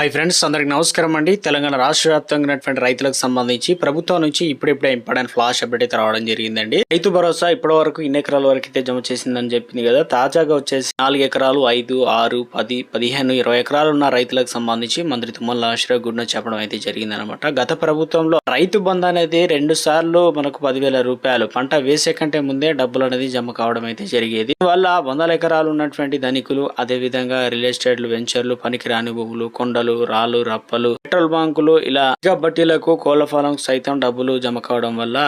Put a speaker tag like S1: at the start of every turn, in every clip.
S1: Hi friends అందరికి నమస్కారం అండి. తెలంగాణ రాష్ట్ర వ్యాప్తంగా ఉన్నటువంటి రైతులకు సంబంధించి ప్రభుత్వం నుంచి ఇప్పుడిప్పుడే ఇంపార్టెంట్ ఫ్లాష్ అప్డేట్ అయితే రావడం జరిగిందండి. రైతు భరోసా ఇప్పటి వరకు ఇన్ని ఎకరాల వరకు అయితే జమ చేసిందని చెప్పింది కదా తాజాగా వచ్చేసి నాలుగు ఎకరాలు ఐదు ఆరు పది పదిహేను ఇరవై ఎకరాలు ఉన్న రైతులకు సంబంధించి మంత్రి తుమ్మల నాగేశ్వరరావు గుడిన చెప్పడం అయితే జరిగిందనమాట గత ప్రభుత్వంలో రైతు బంధు అనేది రెండు సార్లు మనకు పదివేల రూపాయలు పంట వేసే కంటే ముందే డబ్బులు అనేది జమ కావడం అయితే జరిగేది. వల్ల వందల ఎకరాలు ఉన్నటువంటి ధనికులు అదే విధంగా రియల్ ఎస్టేట్లు వెంచర్లు పనికిరాని భూములు కొండలు రాళ్ళు రప్పలు. పెట్రోల్ బంకులు ఇలా ఇక బట్టీలకు కోళ్ళ ఫలం సైతం డబ్బులు జమ కావడం వల్ల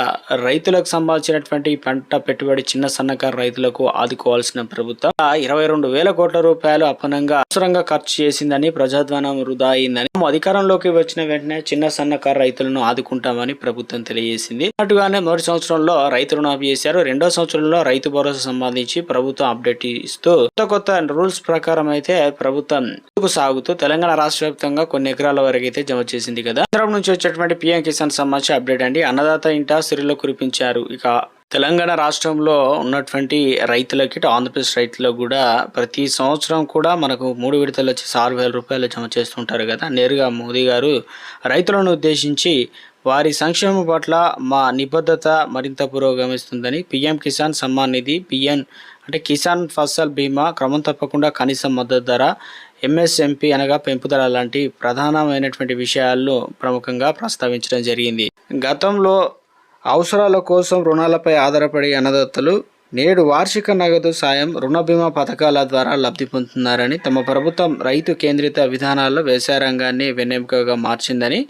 S1: రైతులకు సంబంధించినటువంటి పంట పెట్టుబడి చిన్న సన్నకారు రైతులకు ఆదుకోవాల్సిన ప్రభుత్వం ఇరవై రెండు వేల కోట్ల రూపాయలు అపనంగా అవసరంగా ఖర్చు చేసిందని ప్రజాధ్వానం వృధా అయిందని అధికారంలోకి వచ్చిన వెంటనే చిన్న సన్నకారు రైతులను ఆదుకుంటామని ప్రభుత్వం తెలియజేసింది. అటుగానే మొదటి సంవత్సరంలో రైతు రుణమాఫీ చేశారు. రెండో సంవత్సరంలో రైతు భరోసా సంబంధించి ప్రభుత్వం అప్డేట్ ఇస్తూ కొత్త కొత్త రూల్స్ ప్రకారం అయితే ప్రభుత్వం సాగుతూ తెలంగాణ రాష్ట్ర వ్యాప్తంగా కొన్ని ఎకరాల వరకు అయితే జమ చేసింది కదా. కేంద్రం నుంచి వచ్చేటువంటి పిఎం కిసాన్ సంబంధించి అప్డేట్ అండి. అన్నదాత ఇంట సిరిలో కురిపించారు. ఇక తెలంగాణ రాష్ట్రంలో ఉన్నటువంటి రైతులకి ఆంధ్రప్రదేశ్ రైతులకు కూడా ప్రతి సంవత్సరం కూడా మనకు మూడు విడతలు వచ్చేసి ఆరు వేల రూపాయలు జమ చేస్తుంటారు కదా. నేరుగా మోదీ గారు రైతులను ఉద్దేశించి వారి సంక్షేమం పట్ల మా నిబద్ధత మరింత పురోగమిస్తుందని పిఎం కిసాన్ సమ్మాన్ నిధి పిఎన్ అంటే కిసాన్ ఫసల్ బీమా క్రమం తప్పకుండా కనీస మద్దతు ధర ఎంఎస్ఎంపీ అనగా పెంపుదల లాంటి ప్రధానమైనటువంటి విషయాలను ప్రముఖంగా ప్రస్తావించడం జరిగింది. గతంలో అవసరాల కోసం రుణాలపై ఆధారపడి అన్నదాతలు నేడు వార్షిక నగదు సాయం రుణ బీమా పథకాల ద్వారా లబ్ధి పొందుతున్నారని తమ ప్రభుత్వం రైతు కేంద్రిత విధానాల్లో వ్యవసాయ రంగాన్ని వెన్నెముకగా మార్చిందని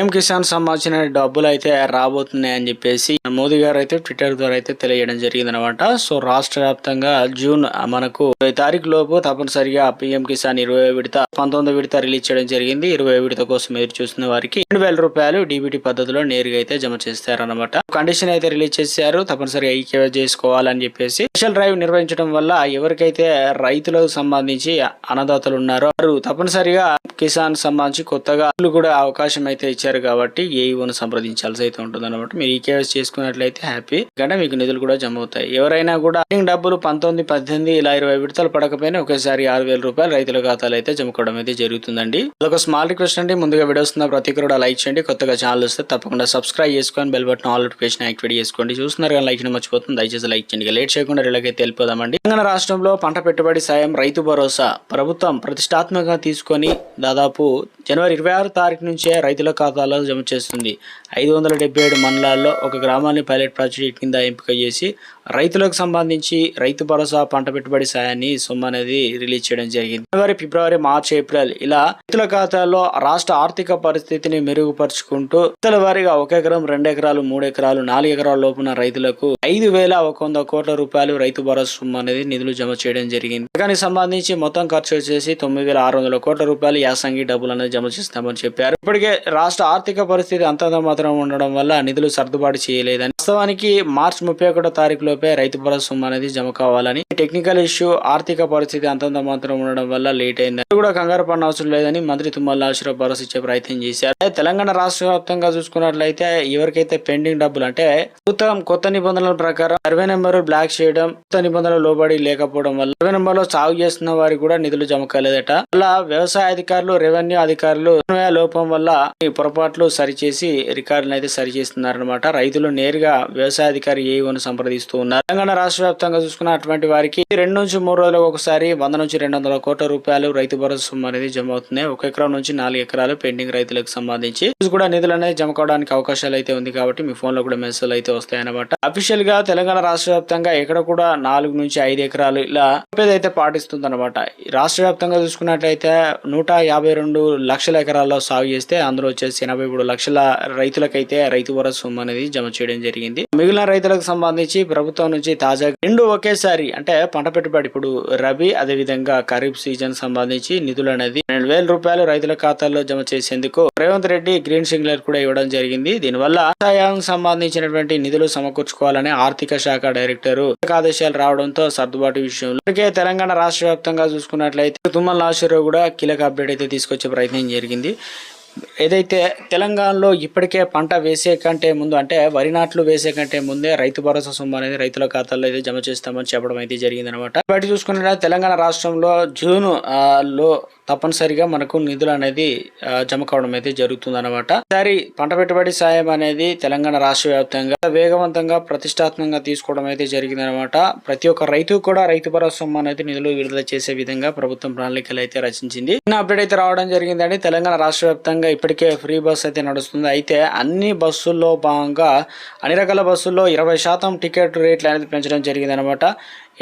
S1: పిఎం కిసాన్ సంబంధించిన డబ్బులు అయితే రాబోతున్నాయని చెప్పేసి మోదీ గారు అయితే ట్విట్టర్ ద్వారా అయితే తెలియజేయడం జరిగింది అనమాట సో రాష్ట్ర వ్యాప్తంగా జూన్ మనకు ఇరవై తారీఖు లోపు తప్పనిసరిగా పిఎం కిసాన్ ఇరవై విడత పంతొమ్మిది విడత రిలీజ్ చేయడం జరిగింది. ఇరవై విడత కోసం ఎదురు చూస్తున్న వారికి రెండు వేల రూపాయలు డీబీటీ పద్ధతిలో నేరుగా అయితే జమ చేస్తారన్నమాట. కండిషన్ అయితే రిలీజ్ చేశారు తప్పనిసరిగా ఈకేవై చేసుకోవాలని చెప్పేసి స్పెషల్ డ్రైవ్ నిర్వహించడం వల్ల ఎవరికైతే రైతులకు సంబంధించి అన్నదాతలు ఉన్నారో వారు తప్పనిసరిగా కిసాన్ సంబంధించి కొత్తగా కూడా అవకాశం అయితే ఇచ్చారు కాబట్టి ఏఈఓను సంప్రదించాల్సి అయితే ఉంటుంది అనమాట మీరు ఈకేవైసీ చేసుకున్నట్లయితే హ్యాపీ ఎందుకంటే మీకు నిధులు కూడా జమ అవుతాయి. ఎవరైనా కూడా డబ్బులు పంతొమ్మిది పద్దెనిమిది ఇలా ఇరవై విడతలు పడకపోయినా ఒకేసారి ఆరు వేల రూపాయలు రైతుల ఖాతాలు అయితే జమ కావడం అయితే జరుగుతుందండి. అదొక స్మాల్ రిక్వెస్ట్ అండి. ముందుగా వీడియోస్ ఉన్న ప్రతి కూడా లైక్ చేయండి. కొత్తగా ఛానల్ వస్తే తప్పకుండా సబ్స్క్రైబ్ చేసుకొని bell button all notification activate చేసుకోండి. చూస్తున్నారు కానీ లైక్ మర్చిపోతుంది దయచేసి లైక్ చేయండి. లేట్ చేయకుండా రిలకైతే వెళ్ళిపోదామండి. తెలంగాణ రాష్ట్రంలో పంట పెట్టుబడి సాయం రైతు భరోసా ప్రభుత్వం ప్రతిష్టాత్మకంగా తీసుకొని దాదాపు జనవరి ఇరవై ఆరు తారీఖు నుంచే రైతుల ఖాతాలో జమ చేస్తుంది. ఐదు వందల డెబ్బై ఏడు మండలాల్లో ఒక గ్రామాన్ని పైలట్ ప్రాజెక్ట్ కింద ఎంపిక చేసి రైతులకు సంబంధించి రైతు భరోసా పంట పెట్టుబడి సాయాన్ని సొమ్ము అనేది రిలీజ్ చేయడం జరిగింది. జనవరి ఫిబ్రవరి మార్చ్ ఏప్రిల్ ఇలా రైతుల ఖాతాల్లో రాష్ట్ర ఆర్థిక పరిస్థితిని మెరుగుపరుచుకుంటూ రైతుల వారిగా ఒక ఎకరం రెండు ఎకరాలు మూడు ఎకరాలు నాలుగు ఎకరాల లోపున రైతులకు ఐదు వేల ఒక వంద కోట్ల రూపాయలు రైతు భరోసా అనేది నిధులు జమ చేయడం జరిగింది. దానికి సంబంధించి మొత్తం ఖర్చు వచ్చేసి తొమ్మిది వేల ఆరు వందల కోట్ల రూపాయలు యాసంగి డబ్బులు అనేది జమ చేస్తామని చెప్పారు. ఇప్పటికే రాష్ట్ర ఆర్థిక పరిస్థితి అంతంత మాత్రం ఉండడం వల్ల నిధులు సర్దుబాటు చేయలేదని. వాస్తవానికి మార్చి ముప్పై ఒకటో తారీఖు లోపే రైతు భరోసా అనేది జమ కావాలని టెక్నికల్ ఇష్యూ ఆర్థిక పరిస్థితి అంతంత మాత్రం ఉండడం వల్ల లేట్ అయింది. కూడా కంగారు పడిన అవసరం లేదని మంత్రి తుమ్మల నాగేశ్వరరావు భరోసా ఇచ్చే ప్రయత్నం చేశారు. తెలంగాణ రాష్ట్ర వ్యాప్తంగా చూసుకున్నట్లయితే ఎవరికైతే పెండింగ్ డబ్బులు అంటే ప్రభుత్వం కొత్త నిబంధనల ప్రకారం సర్వే నెంబర్ బ్లాక్ చేయడం కొత్త నిబంధనలు లోబడి లేకపోవడం వల్ల సర్వే నెంబర్లో సాగు చేస్తున్న వారికి కూడా నిధులు జమ కాలేదట. అలా వ్యవసాయ అధికారులు రెవెన్యూ అధికారులు సమన్వయ లోపం వల్ల ఈ పొరపాట్లు సరిచేసి రికార్డులను అయితే సరిచేస్తున్నారనమాట రైతులు నేరుగా వ్యవసాయ అధికారి ఏఈఓను సంప్రదిస్తూ ఉన్నారు. తెలంగాణ రాష్ట్ర వ్యాప్తంగా చూసుకున్న అటువంటి వారికి రెండు నుంచి మూడు రోజులకు ఒకసారి వంద నుంచి రెండు వందల కోట్ల రూపాయలు రైతు భరోసా సొమ్ము అనేది జమ అవుతున్నాయి. ఒక ఎకరం నుంచి నాలుగు ఎకరాలు పెండింగ్ రైతులకు సంబంధించి. కూడా నిధులు అనేది జమ కావడానికి అవకాశాలు అయితే ఉంది కాబట్టి మీ ఫోన్లో కూడా మెసేజ్ అయితే వస్తాయన్నమాట. అఫీషియల్గా తెలంగాణ రాష్ట్ర వ్యాప్తంగా ఎక్కడ కూడా నాలుగు నుంచి ఐదు ఎకరాలు ఇలా అయితే పాటిస్తుంది అనమాట రాష్ట్ర వ్యాప్తంగా చూసుకున్నట్లయితే నూట యాభై రెండు లక్షల ఎకరాల్లో సాగు చేస్తే అందులో వచ్చేసి ఎనభై మూడు లక్షల రైతులకైతే రైతు వర సొమ్ము అనేది జమ చేయడం జరిగింది. మిగిలిన రైతులకు సంబంధించి ప్రభుత్వం నుంచి తాజాగా రెండు ఒకేసారి అంటే పంట పెట్టుబడి ఇప్పుడు రబీ అదే విధంగా ఖరీఫ్ సీజన్ సంబంధించి నిధులు అనేది రెండు వేల రూపాయలు రైతుల ఖాతాల్లో జమ చేసేందుకు రేవంత్ రెడ్డి గ్రీన్ సిగ్నల్ కూడా ఇవ్వడం జరిగింది. దీనివల్ల వ్యవసాయానికి సంబంధించినటువంటి నిధులు సమకూర్చుకోవాలని ఆర్థిక శాఖ డైరెక్టర్ ఆదేశాలు రావడంతో సర్దుబాటు విషయంలో ఇప్పటికే తెలంగాణ రాష్ట్ర వ్యాప్తంగా చూసుకున్నట్లయితే తుమ్మల నాగేశ్వరరావు కూడా కీలక అప్డేట్ అయితే తీసుకొచ్చే ప్రయత్నం జరిగింది. ఏదైతే తెలంగాణలో ఇప్పటికే పంట వేసే కంటే ముందు అంటే వరి నాట్లు వేసే కంటే ముందే రైతు భరోసా సొమ్ము అనేది రైతుల ఖాతాల్లో అయితే జమ చేస్తామని చెప్పడం అయితే జరిగిందనమాట బయట చూసుకుంటే తెలంగాణ రాష్ట్రంలో జూన్లో తప్పనిసరిగా మనకు నిధులు అనేది జమ కావడం అయితే జరుగుతుందనమాట ఈసారి పంట పెట్టుబడి సాయం అనేది తెలంగాణ రాష్ట్ర వ్యాప్తంగా వేగవంతంగా ప్రతిష్టాత్మకంగా తీసుకోవడం అయితే జరిగిందనమాట ప్రతి ఒక్క రైతు కూడా రైతు భరోసా అనేది నిధులు విడుదల చేసే విధంగా ప్రభుత్వం ప్రణాళికలు అయితే రచించింది. చిన్న అప్డేట్ అయితే రావడం జరిగిందండి. తెలంగాణ రాష్ట్ర విధంగా ఇప్పటికే ఫ్రీ బస్ అయితే నడుస్తుంది. అయితే అన్ని బస్సుల్లో భాగంగా అన్ని రకాల బస్సుల్లో ఇరవై శాతం టికెట్ రేట్లు అనేది పెంచడం జరిగింది అనమాట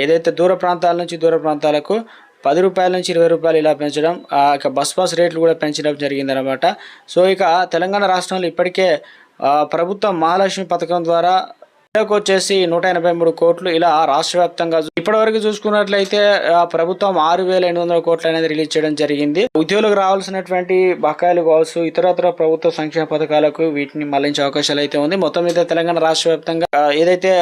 S1: ఏదైతే దూర ప్రాంతాల నుంచి దూర ప్రాంతాలకు పది రూపాయల నుంచి ఇరవై రూపాయలు ఇలా పెంచడం ఇక బస్ పాస్ రేట్లు కూడా పెంచడం జరిగిందనమాట సో ఇక తెలంగాణ రాష్ట్రంలో ఇప్పటికే ప్రభుత్వం మహాలక్ష్మి పథకం ద్వారా నెలకు వచ్చేసి నూట ఎనభై మూడు కోట్లు ఇలా రాష్ట్ర వ్యాప్తంగా ఇప్పటివరకు చూసుకున్నట్లయితే ప్రభుత్వం ఆరు వేల ఎనిమిది వందల కోట్లు అనేది రిలీజ్ చేయడం జరిగింది. ఉద్యోగులకు రావాల్సినటువంటి బకాయిలు కావచ్చు ఇతరత్ర ప్రభుత్వ సంక్షేమ పథకాలకు వీటిని మళ్ళించే అవకాశాలు అయితే ఉంది. మొత్తం మీద తెలంగాణ రాష్ట్ర వ్యాప్తంగా ఏదైతే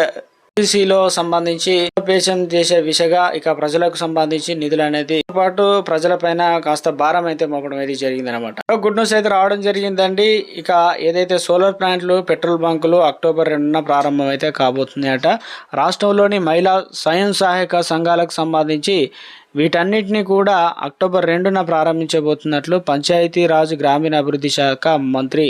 S1: లో సంబంధించి పేషం చేసే విషగా ఇక ప్రజలకు సంబంధించి నిధులు అనేది పాటు ప్రజలపైన కాస్త భారం అయితే మోపడం అయితే జరిగింది అనమాట గుడ్ న్యూస్ అయితే రావడం జరిగిందండి. ఇక ఏదైతే సోలార్ ప్లాంట్లు పెట్రోల్ బంకులు అక్టోబర్ రెండున ప్రారంభం అయితే కాబోతున్నాయట. రాష్ట్రంలోని మహిళా స్వయం సహాయక సంఘాలకు సంబంధించి వీటన్నిటిని కూడా అక్టోబర్ రెండున ప్రారంభించబోతున్నట్లు పంచాయతీరాజ్ గ్రామీణాభివృద్ధి శాఖ మంత్రి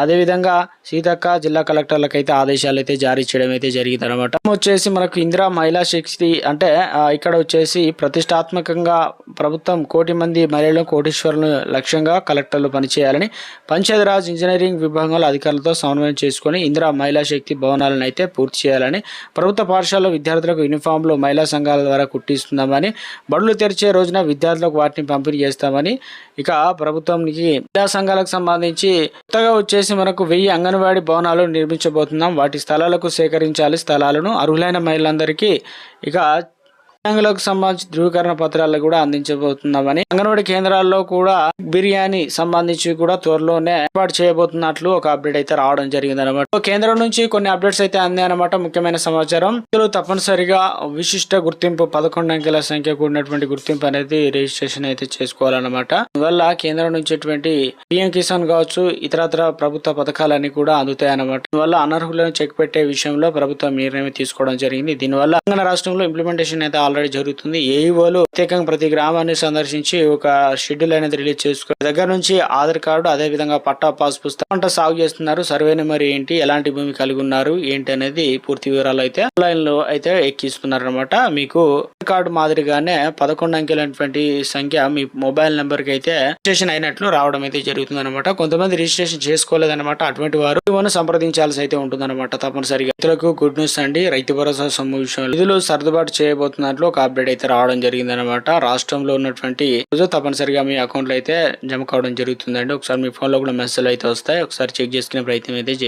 S1: అదేవిధంగా సీతక్క జిల్లా కలెక్టర్లకు అయితే ఆదేశాలు అయితే జారీ చేయడం అయితే జరిగింది అనమాట వచ్చేసి మనకు ఇందిరా మహిళా శక్తి అంటే ఇక్కడ వచ్చేసి ప్రతిష్టాత్మకంగా ప్రభుత్వం కోటి మంది మహిళలు కోటీశ్వరులు లక్ష్యంగా కలెక్టర్లు పనిచేయాలని పంచాయతీరాజ్ ఇంజనీరింగ్ విభాగంలో అధికారులతో సమన్వయం చేసుకొని ఇందిరా మహిళా శక్తి భవనాలను అయితే పూర్తి చేయాలని ప్రభుత్వ పాఠశాలలో విద్యార్థులకు యూనిఫామ్లు మహిళా సంఘాల ద్వారా కుట్టిస్తున్నామని బడులు తెరిచే రోజున విద్యార్థులకు వాటిని పంపిణీ చేస్తామని ఇక ప్రభుత్వానికి విద్యా సంఘాలకు సంబంధించి కొత్తగా వచ్చేసి మనకు వెయ్యి అంగన్వాడీ భవనాలు నిర్మించబోతున్నాం. వాటి స్థలాలకు సేకరించాలి స్థలాలను. అర్హులైన మహిళలందరికీ ఇక దివ్యాంగులకు సంబంధించి ధృవీకరణ పత్రాలు కూడా అందించబోతున్నామని అంగన్వాడీ కేంద్రాల్లో కూడా బిర్యానీ సంబంధించి కూడా త్వరలోనే ఏర్పాటు చేయబోతున్నట్లు ఒక అప్డేట్ అయితే రావడం జరిగింది అనమాట కేంద్రం నుంచి కొన్ని అప్డేట్స్ అయితే అందాయనమాట ముఖ్యమైన సమాచారం ఇందులో తప్పనిసరిగా విశిష్ట గుర్తింపు పదకొండు అంకెల సంఖ్య కూడినటువంటి గుర్తింపు అనేది రిజిస్ట్రేషన్ అయితే చేసుకోవాలన్నమాట. అందువల్ల కేంద్రం నుంచి పిఎం కిసాన్ కావచ్చు ఇతరత్ర ప్రభుత్వ పథకాలన్నీ కూడా అందుతాయి అన్నమాట అనర్హులను చెక్ పెట్టే విషయంలో ప్రభుత్వం నిర్ణయం తీసుకోవడం జరిగింది. దీనివల్ల తెలంగాణ రాష్ట్రంలో ఇంప్లిమెంటేషన్ అయితే ఆల్రెడీ జరుగుతుంది. ఏఈఓలు ప్రత్యేకంగా ప్రతి గ్రామాన్ని సందర్శించి ఒక షెడ్యూల్ అనేది రిలీజ్ చేసుకోవాలి దగ్గర నుంచి ఆధార్ కార్డు అదే విధంగా పట్టా పాస్ పుస్తకం పంట సాగు చేస్తున్నారు. సర్వే నెంబర్ ఏంటి? ఎలాంటి భూమి కలిగి ఉన్నారు? ఏంటి అనేది పూర్తి వివరాలు అయితే ఆన్లైన్లో అయితే ఎక్కిస్తున్నారు అనమాట మీకు కార్డు మాదిరిగానే పదకొండు అంకెలైనటువంటి సంఖ్య మీ మొబైల్ నెంబర్కి అయితే రిజిస్ట్రేషన్ అయినట్లు రావడం అయితే జరుగుతుంది అనమాట కొంతమంది రిజిస్ట్రేషన్ చేసుకోలేదన్నమాట. అటువంటి వారు సంప్రదించాల్సి అయితే ఉంటుందన్నమాట తప్పనిసరిగా. రైతులకు గుడ్ న్యూస్ అండి. రైతు భరోసా సొమ్ము విషయంలో. నిధులు సర్దుబాటు చేయబోతున్నారు. అకౌంట్లో అప్డేట్ అయితే రావడం జరిగింది అనమాట రాష్ట్రంలో ఉన్నటువంటి రోజు తప్పనిసరిగా మీ అకౌంట్లో అయితే జమ కావడం జరుగుతుందండి. ఒకసారి మీ ఫోన్లో కూడా మెసేజ్ అయితే వస్తాయి. ఒకసారి చెక్ చేసుకునే ప్రయత్నం అయితే చేయండి.